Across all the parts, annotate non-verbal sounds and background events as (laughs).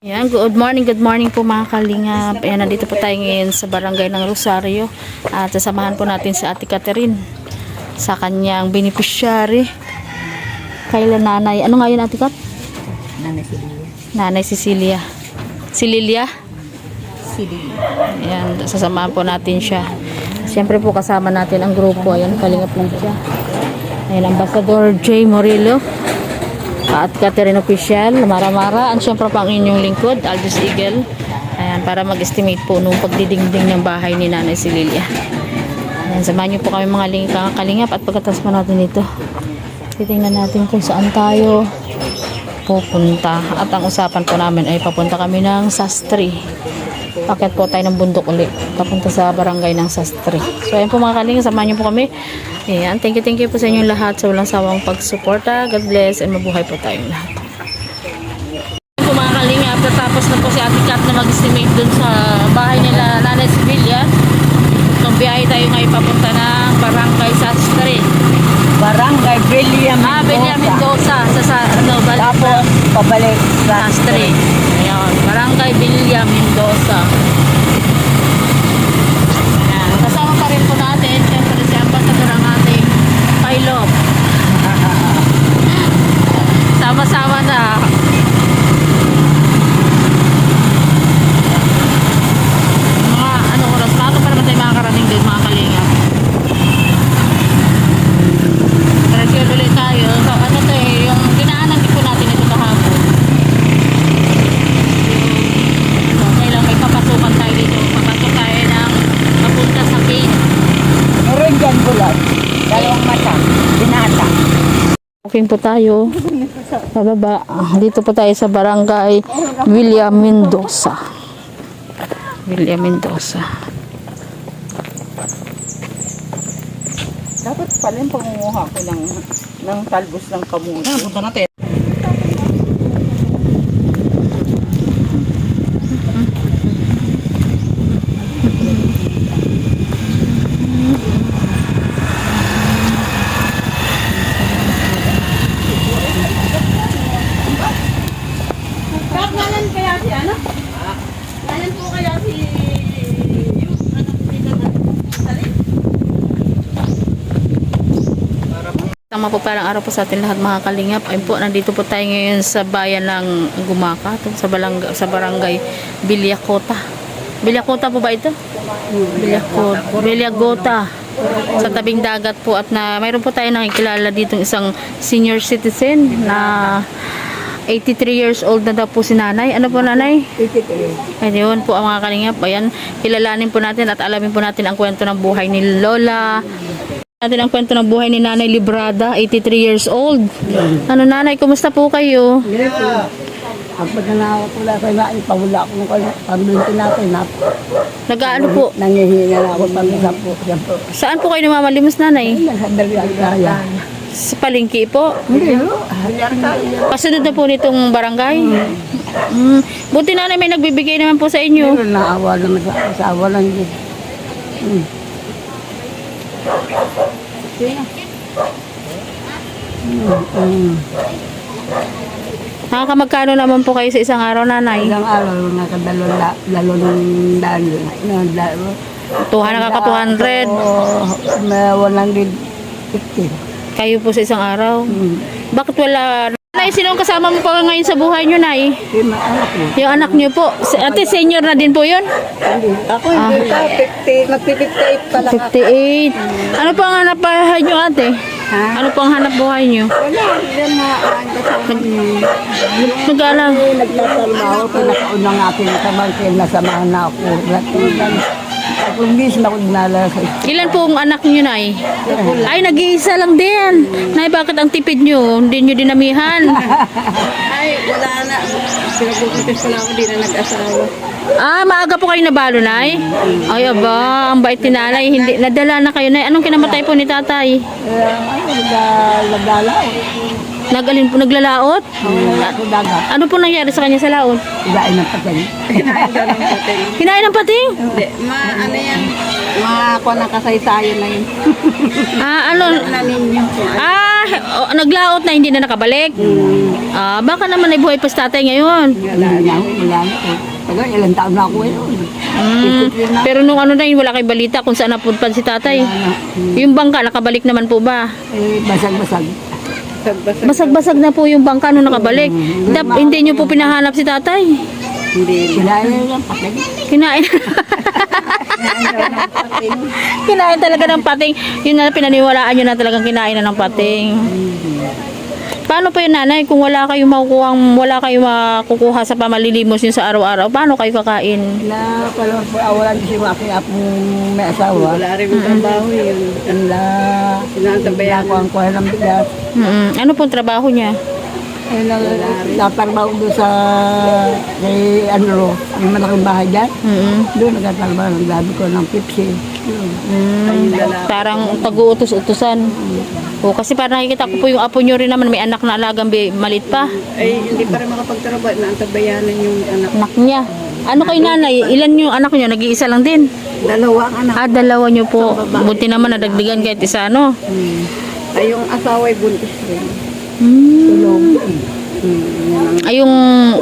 Yan, good morning, good morning po mga kalingap. Ayan, nandito po tayo ngayon sa barangay ng Rosario. At sasamahan po natin si Ate Catherine sa kanyang beneficiary. Kailan nanay? Ano nga yun Ate Kat? Nanay si Lia. Nanay Cecilia. Si Lilia? Si Lia. Ayan, sasamahan po natin siya. Siyempre po kasama natin ang grupo. Ayan, kalingap lang siya. Ayan, Ambassador J. Morillo. At Catherine Official, Mara-Mara. At siyempre pa ang inyong lingkod, Aldous Eagle. Ayan, para mag-estimate po nung pagdidingding ng bahay ni Nanay si Lilia. Ayan, samahan niyo po kami mga ling kalingap at pagkatas pa natin ito. Titingnan natin kung saan tayo pupunta. At ang usapan po namin ay papunta kami ng Sastri. Pakit po tayo ng bundok uli. Papunta sa barangay ng Sastri. So ayun po mga kalinga, samahan niyo po kami. Ayan, thank you, thank you po sa inyong lahat sa walang sawang pagsuporta. God bless and mabuhay po tayong lahat. Ayun po mga kalinga, tapos na po si Ate Kat na mag-estimate dun sa bahay nila Nanay Sevilla. Biyahe tayo ngayon papunta ng barangay Sastri. Barangay Belia Ah, Benya Mendoza. Sa, sa ano, balik Tapos, pabalik sa Sastre. Ayan, Barangay Villa Mendoza. Ayan, kasama pa rin po natin, syempre si Ambassador ang ating pilot. Sama-sama na. Mga ano oras, maaga pa naman tayo makakarating din mga kalinga. Resume ulit tayo. So, ano to eh, yung dinaanan din po natin ito kahapon. So, kailang may papasukan tayo dito. Papasok tayo ng papunta sa gate. Meron dyan bulag. Dalawang mata. Binata. Walking po tayo. Pababa. Dito po tayo sa barangay William Mendoza. William Mendoza. Dapat pala yung pangunguha ko ng, ng talbos ng kamuti. Punta natin. Kakalan kaya si ano? Kalan po kaya si yung anak nila na Salim? Tama po parang araw po sa atin lahat mga kalingap. Ayun po, nandito po tayo ngayon sa bayan ng Gumaka, to, sa, balangga, sa barangay Bilyakota. Bilyakota po ba ito? Bilyakota. Bilyagota. Sa tabing dagat po at na mayroon po tayo nakikilala dito isang senior citizen na 83 years old na daw po si nanay. Ano po nanay? Ayun po ang mga kalingap. Ayan, kilalanin po natin at alamin po natin ang kwento ng buhay ni Lola. Natin ang kwento ng buhay ni Nanay Librada, 83 years old. Ano nanay, kumusta po kayo? Ang pagkanawa ko lang kayo na ipawala ko kayo. Pambinti natin na Nag-ano po? nangihinga na ako pang-isang po. Yan po. Saan po kayo namamalimos nanay? Nagsadali ang kaya. Sa palengke po. Hindi, no? Hayar tayo. Kasunod na po nitong barangay. Mm. Buti nanay may nagbibigay naman po sa inyo. Pero naawa naman sa asawa lang din. Hmm. Hmm, hmm. Nakakamagkano naman po kayo sa isang araw nanay? Ilang araw, nakadalawang la- dalawang daan. Tuhan nakaka 200. Oo, may walang din 50. Kayo po sa isang araw. Hmm. Bakit wala? Nay, sino ang kasama mo pa ngayon sa buhay nyo, Nay? Yung mga anak mo. Yung anak nyo po. Si- Ate, senior na din po yun? Hindi. Ako hindi pa, 50, magpi-58 pa lang ako. 58. Ano po ang hanap buhay nyo, ate? Ha? Ano po ang hanap buhay nyo? Wala, yan na, ang kasama niyo. Nag-alang. Ay, nagtatalma ako, pinakaunang aking kamangkin, nasamahan na ako. Latugan. Ako mismo ako dinala sa Ilan po ang anak nyo, Nay? Ay, nag-iisa lang din. Nay, bakit ang tipid nyo? Hindi nyo dinamihan. (laughs) Ay, wala na. Pinagupitis ko na ako, di na nag-asawa. Ah, maaga po kayo nabalo, Nay? Ay, aba, ang bait ni Nanay. Hindi, nadala na kayo, Nay. Anong kinamatay po ni Tatay? Eh, ay, nag- nagdala ako. Nagalin po, naglalaot? Wala dagat. Ano po nangyari sa kanya sa laot? Ilain ng patay. Kinain daw ng pating. Kinain ng pating? Hindi, ma, Makakuha na kasaysayan na yun. (laughs) Ah, ano? Na ninyo po. Ah, oh, naglaot na hindi na nakabalik? Ah, baka naman ay buhay pa si tatay ngayon. Wala na wala na. Tagal, ilang taon na ako ngayon. Mm, pero nung ano na yun, wala kay balita kung saan napunta si tatay. Ano, Yung bangka, nakabalik naman po ba? eh, basag-basag. Sagbasa. Basag-basag na po yung bangka nung nakabalik. Dap, hindi nyo po pinahanap si tatay. Hindi. Kinain na lang. Kinain. (laughs) (laughs) kinain talaga ng pating. Yun na pinaniwalaan nyo na talagang kinain na ng pating. Paano po yun nanay kung wala kayong makukuha, wala kayong makukuha sa pamalilimos yun sa araw-araw? Paano kayo kakain? Na pala po awalan kasi yung aking apong may asawa. Wala rin yung trabaho yun. Na Sinantabayan ako ang kuha ng bigas. Ano pong trabaho niya? Eh, na, natarbaho doon sa kay ano, yung malaking bahay dyan. Mm-mm. Doon nagtatrabaho ng gabi ko ng Pepsi. Yun. Mm, parang tagu-utos-utusan. O kasi parang nakikita ko po yung apo nyo rin naman may anak na alagang bi- malit pa. Ay, hindi pa rin makapagtrabaho. Naantabayanan yung anak. Anak niya. Ano kay nanay? Ilan yung anak niyo? Nag-iisa lang din. Dalawa ang anak. Ah, dalawa niyo po. Buti naman nadagdagan kahit isa, no? Hmm. Ay, yung asawa ay buntis rin. Hmm. Hmm. Ang Ay, yung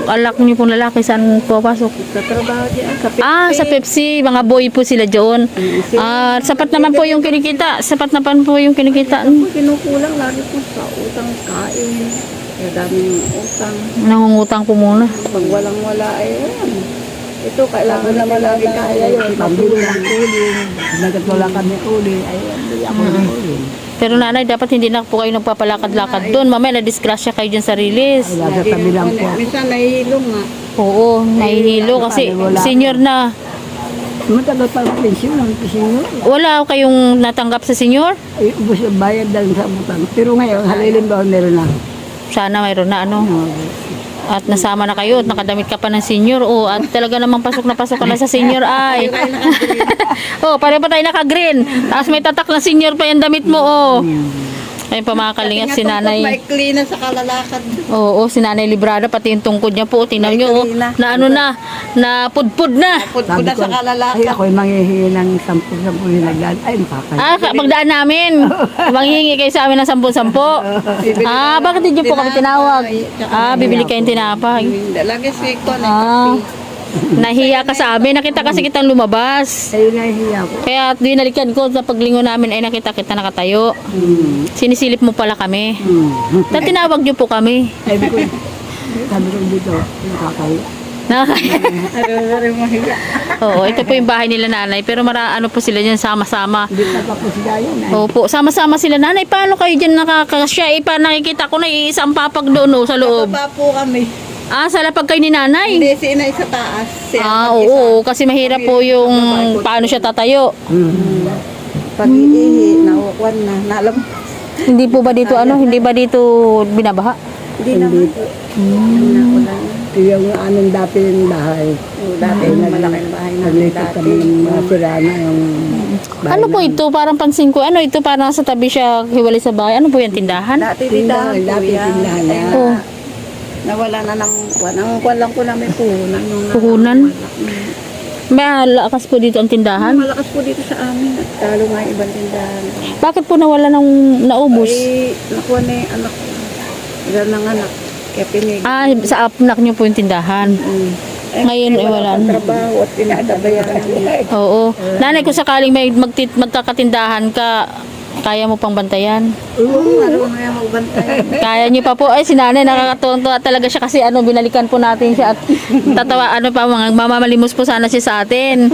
alak niyo pong lalaki, saan po pasok? sa trabaho diyan. Sa Ah, sa Pepsi. Mga boy po sila doon. Ah, sapat naman po yung kinikita. Sapat naman po yung kinikita. Kung kinukulang lagi po sa utang kain. Kaya daming utang. Nangungutang po muna. Pag walang wala ayan. Ito, kailangan naman lagi kaya yun. Pambili ng uli. Nagat wala kami uli. Ay, hindi ako ng uli. Pero nanay, dapat hindi na po kayo nagpapalakad-lakad doon. Mamaya na-disgrasya kayo dyan sa release. Ay, nasa tabi lang po. Minsan nahihilo nga. Oo, nahihilo kasi senior na. Matagal pa ang pensyon ng pensyon. Wala kayong natanggap sa senior? Ay, ubos yung bayad dahil sa utang. Pero ngayon, halilin ba meron na? Sana mayroon na ano. At nasama na kayo at nakadamit ka pa ng senior. Oh, at talaga namang pasok na pasok ka na sa senior ay. (laughs) oh, pare pa tayo naka-green. Tapos may tatak na senior pa yung damit mo. Oh. Ayun pa mga kalingap si nanay. Maikli na sa kalalakad. Oo, si nanay librada pati yung tungkod niya po. Tingnan nyo, oh, na ano na, na pudpud na. Pudpud na sa ay kalalakad. ako'y manghihingi ng sampu-sampu yung nagdaan. Ay, makakaya. Ah, ka- pagdaan namin. (laughs) Manghihingi kayo sa amin ng sampun-sampo. Ah, bakit hindi niyo po kami tinawag? Ah, bibili kayong tinapay. Lagi si Kon. Ah, nahiya ka sa amin. Nakita kasi kitang lumabas. Ayun na hiya ko. Kaya dinalikan ko sa paglingo namin ay nakita kita nakatayo. Sinisilip mo pala kami. Hmm. Tapos tinawag niyo po kami. Sabi ko, sabi ko dito, nakakaya. Nakakaya. (laughs) Oo, ito po yung bahay nila nanay. Pero mara, ano po sila dyan, sama-sama. Pa siya yun. Ay, Opo, sama-sama sila. Nanay, paano kayo dyan nakakasya? Eh, pa nakikita ko na iisang papag doon oh, sa loob. Baba po kami. Ah, sa lapag ni nanay? Hindi, si inay sa taas. Si Ah, oo, kasi mahirap po yung paano siya tatayo. hmm. Pag iihi, nauwan na. Nalam. Hindi po ba dito ano, hindi ba dito binabaha? Hindi naman. Naulan. Yung anong dati yung bahay. Dati, malaking bahay na Naglipat dati. kami ng mga sirana yung bahay Ano po ito? Parang pansin ko. Ano ito? Parang nasa tabi siya hiwalay sa bahay. Ano po yan? Tindahan? Dati tindahan po Dati yan. tindahan Ay, yan. Nawala na ng kwan. Ang kwan lang po namin puhunan. nung na- Puhunan? May lakas po dito ang tindahan? Malakas po dito sa amin. At talo nga yung ibang tindahan. Bakit po nawala ng naubos? Ay, nakuha na yung anak. Ilan ng anak. Kaya pinig. Ah, sa apnak niyo po yung tindahan. Mm. Eh, Ngayon, eh, wala na. trabaho at nila. Oo. Nanay, kung sakaling may magtit magkakatindahan ka, kaya mo pang bantayan? Oo, nga magbantay. (laughs) Kaya niyo pa po. Ay, si nanay nakakatuwa talaga siya kasi ano, binalikan po natin siya at tatawa, ano pa, mga mamamalimos po sana siya sa atin. (laughs)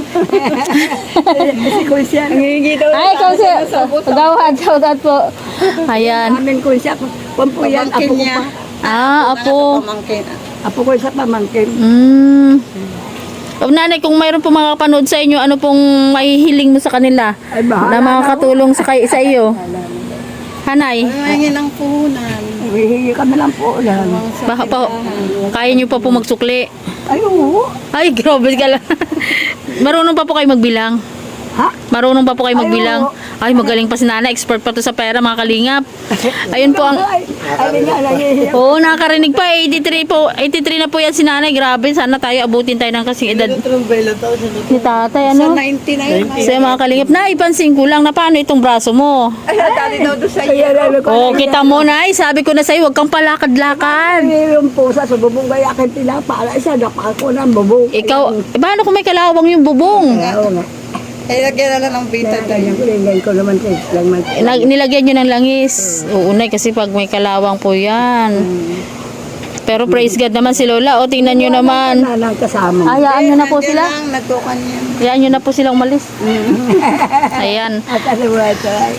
Si Kunsya, Nangingi daw. Ay, ikaw siya. Gawad, shoutout po. Ayan. Kunsya, pampo yan, Pamangkin apo ko pa. Ah, apo. Apo ko sa pamangkin. Mm. Oh, nanay, kung mayroon po makakapanood sa inyo, ano pong mahihiling mo sa kanila? Ay, bahala Na makakatulong sa, kay, sa iyo? Hanay, Nangingi ng puhunan. Hihingi kami lang po yan. baka pa, kaya niyo pa po magsukli. Ay, oo. Ay, (laughs) grabe ka lang. Marunong pa po kayo magbilang? Ha? Marunong pa po kayo magbilang? Ay, magaling pa si nanay. Expert pa to sa pera, mga kalingap. Ayun po ang... Oo, nakakarinig pa. 83 po. 83 na po yan si nanay. Grabe, sana tayo abutin tayo ng kasing edad ni tatay. Ano? 99. Sa mga kalingap, na ipansin ko lang na paano itong braso mo. Ay, daw doon sa. Oh, kita mo na sabi ko na sa'yo, huwag kang palakad-lakad. Yung pusa sa bubong kaya akin pinapala siya, napako ng bubong. Ikaw, eh, paano kung may kalawang yung bubong? Oo nga. Eh, lagyan na lang ng pita Kaya ganyan ko, ko naman. Nag, nilagyan nyo ng langis. Uunay kasi pag may kalawang po yan. Pero praise God naman si Lola. O, tingnan nyo naman. Wala kasama. Hayaan nyo na po sila. lang, nagtukan yan. Hayaan nyo na po sila umalis. (laughs) Ayan. At ano ba ito ay?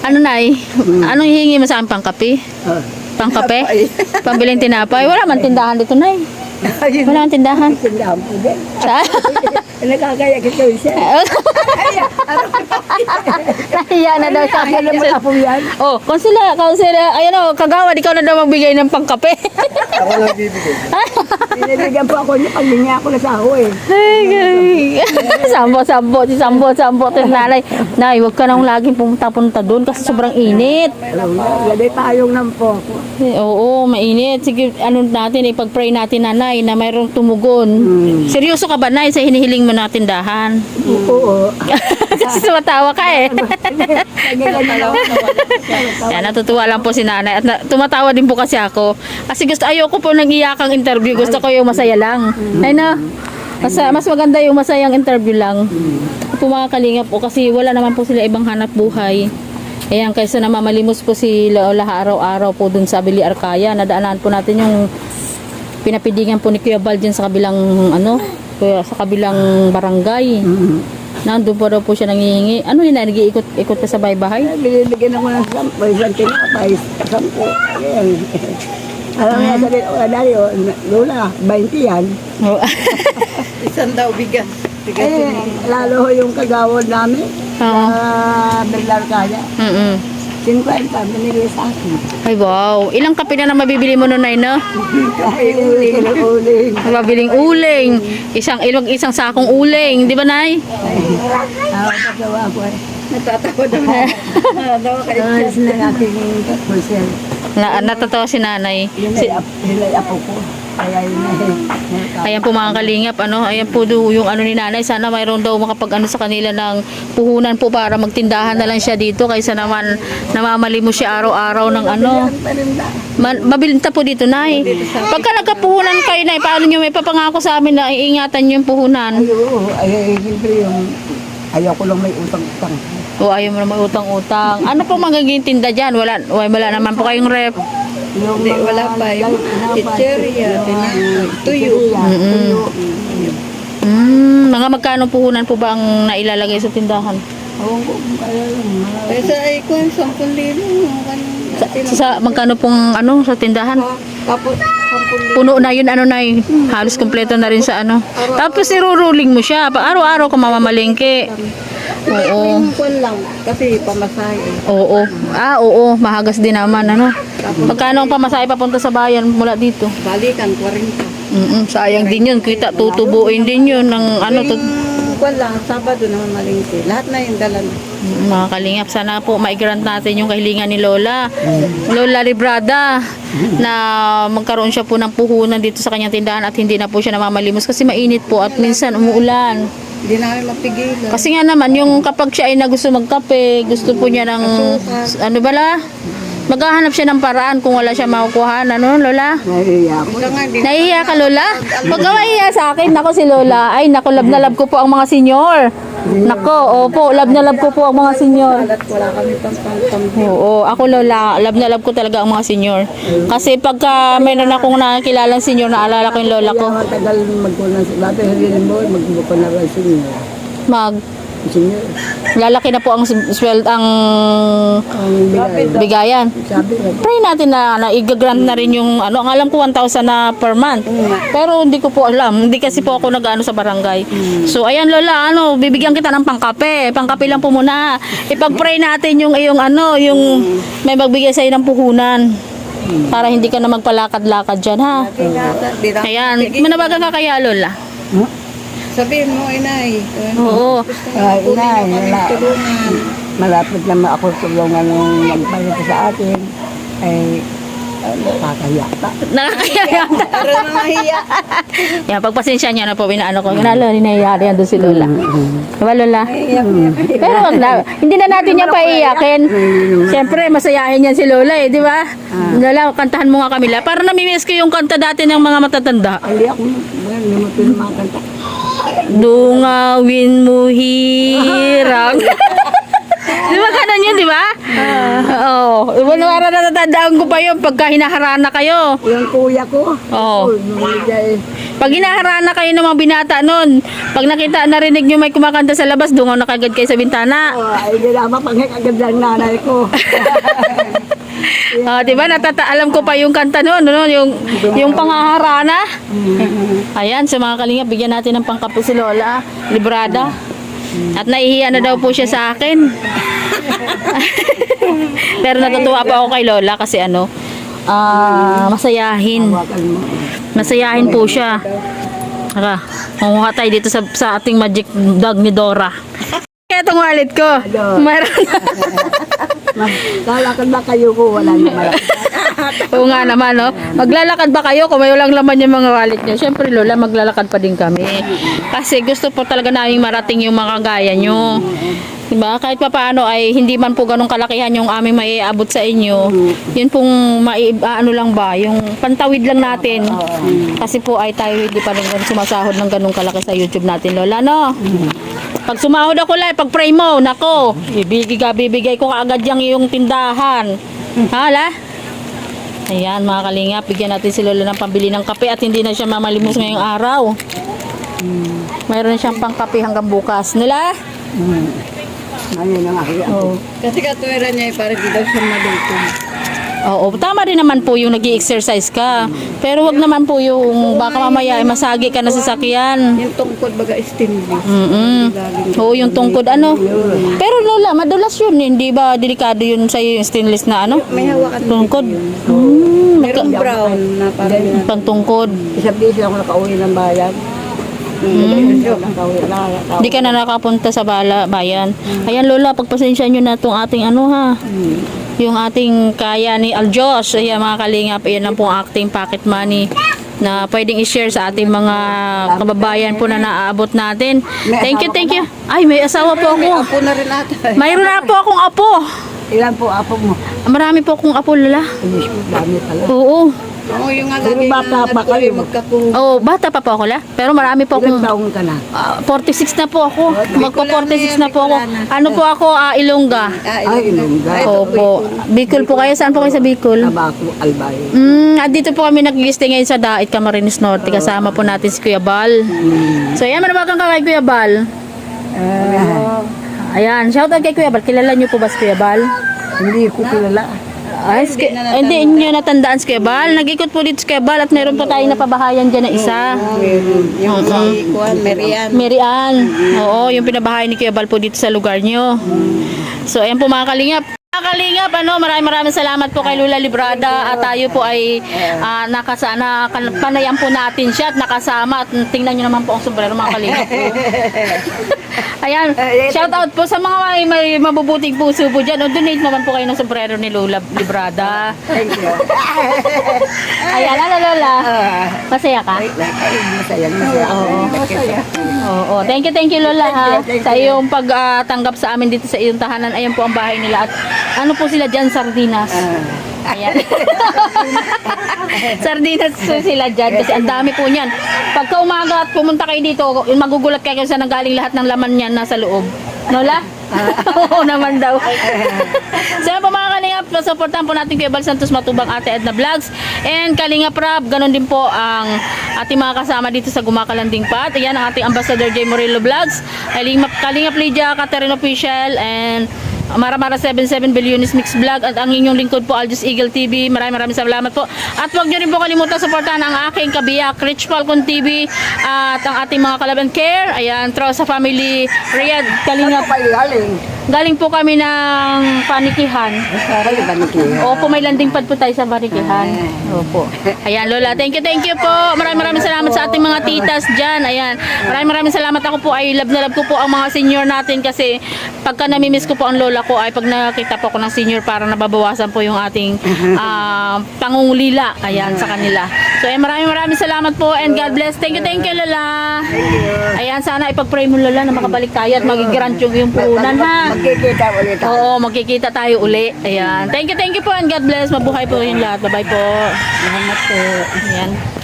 Ano, nay? Anong hihingi mo sa akin? Pangkape? Oh. Pangkape? (laughs) Pambiling tinapay? Wala man tindahan dito, nay. Wala man tindahan. Tindahan po din. (laughs) Nakakaya kita siya. Nahiya na daw sa akin. naman ako yan. Oh, konsila, konsila, ayan o, kagawad, ikaw na daw magbigay ng pangkape. Piniligan po ako niya, paglinga ako na sa ako eh. Ay, (laughs) sambo, sambo, si sambo, sambo, ito yung nanay. Nay, huwag ka nang laging pumunta-punta doon kasi sobrang init. Alam mo, gabi payong ng po ako. Eh, Oo, mainit. Sige, ano natin, ipag-pray natin nanay na mayroong tumugon. Seryoso ka ba, nay, sa hinihiling mo na tindahan? Oo. (laughs) kasi tumatawa ka eh. Yan, natutuwa lang po si nanay. At na, tumatawa din po kasi ako. Kasi gusto, ayoko po nang iyakang interview. Gusto ko yung masaya lang. Ay na. Mas, mas maganda yung masayang interview lang. Po mga kalingap po kasi wala naman po sila ibang hanap buhay. Ayan, kaysa na mamalimos po si Lola araw-araw po dun sa Abili Arcaya. Nadaanan po natin yung pinapidingan po ni Kuya Bal dyan sa kabilang ano, kuya- sa kabilang barangay. Nandun po daw po siya nangihingi. Ano yun, nag-iikot-ikot ka sa bahay-bahay? Binibigyan ako ng sampo, isang tinapay, sampo. Ayan. Alam mo, sabi ko, dali, oh, Lola, 20 yan. Oo. (laughs) Isang daw bigas. Eh, lalo ho yung kagawad namin Oo. sa Bernal Kaya. Mm-mm. 50, binigay sa akin. Ay wow. Ilang kape na na mabibili mo nun, Nay, no? Ay, uling, uling. Mabiling uling. Isang ilog, isang sakong uling. Di ba, Nay? Ah, pagawa ko eh. Natatawa daw na. Natatawa kayo. Ah, sila natin yung pusel. Na, natatawa si Nanay. Yun Si, ay, ap- yun ay apo ko. Kaya yun ay, (laughs) ayan po mga kalingap, ano, ayan po do, yung ano ni Nanay. Sana mayroon daw makapag ano sa kanila ng puhunan po para magtindahan na lang siya dito kaysa naman namamali mo siya araw-araw ng ano. mabilinta po dito, Nay. Pagka nagkapuhunan kayo, Nay, paano nyo may papangako sa amin na iingatan nyo yung puhunan? Ay, oo, ay, ay, siyempre yung, ayaw ko lang may utang-utang. O ayaw mo na may utang-utang. Ano po magiging tinda dyan? Wala, wala naman po kayong rep. Yung Hindi, wala pa. Yung chicheria, tuyo. Tuyo. Mm, mga magkano puhunan po ba ang nailalagay sa tindahan? Mga- Kaysa ay ko, 10 libo. Sa, sa magkano pong ano sa tindahan? Kapot, 10 libo. Puno na yun ano na halos kompleto na rin sa ano. Tapos iruruling mo siya. Araw-araw ka mamamalengke. Oo. Yung kwan lang, kasi pamasahe. Oo. Ah, oo. Mahagas din naman ano. Magkano ang pamasahe papunta sa bayan mula dito? Balikan, 40. Mm sayang din yun. Kita tutubuin din yun ng ano. Yung tut- kwan lang, Sabado naman malingki. Lahat na yung dala na. Mga kalingap, sana po maigrant natin yung kahilingan ni Lola. Lola Librada, na magkaroon siya po ng puhunan dito sa kanyang tindahan at hindi na po siya namamalimos kasi mainit po at minsan umuulan. Hindi namin mapigilan. Kasi nga naman, yung kapag siya ay na gusto magkape, gusto po niya ng, ano bala, maghahanap siya ng paraan kung wala siya makukuha. Ano, Lola? Nahiya ako. Ika nga, di Nahihiya ka, Lola? Huwag ka mahihiya sa akin. Nako si Lola. Ay, nako, lab na lab ko po ang mga senyor. Nako, opo, lab na lab ko po ang mga senyor. Alat wala kami pang pang Oo, ako Lola, love na love ko talaga ang mga senyor. Kasi pagka mayroon akong nakikilalang senyor, naalala ko yung lola ko. Matagal magkunan sa dati hindi mo magbuko na ba senior. Mag, Senior. lalaki na po ang sweld ang Ang bigay. bigayan. Ko, Pray natin na, na i-grant na rin yung ano, ang alam ko 1,000 na per month. Pero hindi ko po alam, hindi kasi po ako nag-ano sa barangay. So ayan Lola, ano, bibigyan kita ng pangkape. Pangkape lang po muna. Ipag-pray natin yung yung ano, yung may magbigay sa ng puhunan. Para hindi ka na magpalakad-lakad dyan, ha? Ayan, manabagan ka kaya, Lola. huh? Sabihin mo, inay. Oo. Ah, inay, wala. Tulungan. Malapit naman ako tulungan nung nagpalit sa akin. Ay, ah, nakakahiya pa. Nakakaya Pero nahiya. Yan, pagpasensya niya na po, inaano ko. Inalo, ninayari yan doon si Lola. Diba, Lola? Pero wag na, hindi na natin yan paiyakin. Siyempre, masayahin yan si Lola eh, di ba? Lola, kantahan mo nga kami la. Para namimiss ko yung kanta dati ng mga matatanda. Ay, ako, hindi mo pinumangkanta. Dungawin mo hirang. (laughs) di ba ganun yun, di ba? Oo. Iba na parang natatandaan ko pa yun pagka hinaharana kayo. Yung kuya ko. Oo. oh, Pag hinaharana kayo ng mga binata nun, pag nakita, narinig nyo may kumakanta sa labas, dungaw na kagad kayo sa bintana. oh, ay, hindi na mapangkagad ng nanay ko. Ah, (laughs) 'di ba? Natata alam ko pa yung kanta noon, no, yung yung pangaharana. Ayan, sa mga kalinga, bigyan natin ng pangkape si Lola, librada. At nahihiya na daw po siya sa akin. (laughs) Pero natutuwa pa ako kay Lola kasi ano, ah, masayahin. Masayahin po siya. Aka, mamuha tayo dito sa, sa ating magic dog ni Dora. Kaya itong wallet ko. Mayroon Maglalakad ba kayo ko? Wala na malaki. (laughs) Oo nga naman, no? Maglalakad ba kayo kung may walang laman yung mga wallet nyo? Siyempre, Lola, maglalakad pa din kami. Kasi gusto po talaga namin marating yung mga kagaya nyo. Diba? Kahit pa paano ay hindi man po ganun kalakihan yung aming maiabot sa inyo. Yun pong mai, ah, ano lang ba, yung pantawid lang natin. Kasi po ay tayo hindi pa rin sumasahod ng ganun kalaki sa YouTube natin, Lola, no? Pag sumahod ako lang, pag pray mo, nako, ibigay, bibigay ko kaagad yung iyong tindahan. Hala? Ayan, mga kalingap, bigyan natin si Lola ng pambili ng kape at hindi na siya mamalimos ngayong araw. Mayroon siyang pangkape hanggang bukas. Nila? Hmm. Ngayon ang ako. Oo. Kasi katuwiran niya, eh, para di daw siya malutong. Oo, tama rin naman po yung nag exercise ka. Pero wag naman po yung baka mamaya ay masagi ka na sa sakyan. Yung tungkod baga stainless. Mm Oo, yung tungkod ano. Pero Lola, madulas yun. Hindi ba delikado yun sa yung stainless na ano? May hawakan Tungkod. Mm, Merong brown na parang pantungkod. Isang beses ako nakauwi ng bayan. Hindi ka na nakapunta sa bala, bayan. Ayan Lola, pagpasensya nyo na itong ating ano ha. Yung ating kaya ni Aljos. Ayan mga kalingap, ayan ang pong acting pocket money na pwedeng i-share sa ating mga kababayan po na naaabot natin. Thank you, thank you. Ay, may asawa po may ako. apo na rin ata. Mayroon na po akong apo. Ilan po apo mo? Marami po akong apo, Lola. Dami pala. Oo. Oo, yung nga Pero lagi bata na pa kayo. magkapo. Oo, bata pa po ako, La. Pero marami po akong... Ilan taong ka na? Ah, 46 na po ako. Magko 46 na po ako. Bicolana. Ano po ako, ah, Ilongga. Ah, Ay, ilongga. Ay, ito po. Opo. Bicol po kayo. Saan po kayo sa Bicol? Tabako, albay. Mm, at dito po kami nag-liste ngayon sa Dait, Camarines Norte. Kasama po natin si Kuya Bal. So, ayan, manabagan ka kay Kuya Bal. Ah, Ayan, shout out kay Kuya Bal. Kilala niyo po ba si Kuya Bal? hindi ko kilala. Ay, si, hindi niyo natandaan si Kuya Bal. Nag-ikot po dito si Kuya Bal at meron pa tayong napabahayan dyan na isa. Meron. Yung si Juan Merian. Mary Ann. Oo, yung pinabahay ni Kuya Bal po dito sa lugar nyo. So, ayan po mga kalingap. Kalingap, ano, maraming maraming salamat po kay Lula Librada at tayo po ay uh, nakasana, panayam po natin siya at nakasama at tingnan nyo naman po ang sombrero mga kalingap po. (laughs) Ayan, shout out po sa mga may, may mabubuting puso po dyan. O, donate naman po kayo ng sombrero ni Lula Librada. Thank you. (laughs) Ayan, ano Lola? Masaya ka? Ay, masaya, masaya. Oo. Masaya. Oo, thank you, thank you Lola ha. Sa iyong pagtanggap sa amin dito sa iyong tahanan. Ayan po ang bahay nila at ano po sila dyan, sardinas. Ayan. (laughs) sardinas po sila dyan kasi ang dami po niyan. Pagka umaga at pumunta kayo dito, magugulat kayo saan nanggaling lahat ng laman niyan nasa loob. Nola? (laughs) Oo naman daw. so yan po mga kalingap, supportan po natin Kuya Bal Santos Matubang Ate Edna Vlogs and Kalingap Rap, ganun din po ang ating mga kasama dito sa Gumakalanding Pat. Ayan ang ating Ambassador J. Morillo Vlogs, Kalingap Lydia, Catherine Official and Mara-Mara 77 Billionis Mix Vlog at ang inyong lingkod po Aljus Eagle TV. Maraming maraming salamat po. At huwag nyo rin po kalimutan suportahan ang aking kabiyak Rich Falcon TV at ang ating mga Kalaban Care. Ayan, Tro sa family Riyadh Kalingap. Ano galing? Po kami ng panikihan. Opo, may landing pad po tayo sa panikihan. Opo. Ayan, Lola. Thank you, thank you po. Maraming maraming salamat sa ating mga titas dyan. Ayan. Maraming maraming salamat. Ako po ay love na love ko po ang mga senior natin kasi pagka namimiss ko po ang lola ko ay pag nakita po ako ng senior para nababawasan po yung ating (laughs) ah, pangungulila. Ayan, sa kanila. So, ayan, maraming maraming salamat po and God bless. Thank you, thank you, Lola. Ayan, sana ipag-pray mo, Lola, na makabalik tayo at magigrant yung, yung puhunan, ha? Magkikita ulit tayo. Oo, magkikita tayo uli. Ayan. Thank you, thank you po and God bless. Mabuhay po yung lahat. Bye-bye po. Salamat po. Ayan.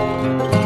you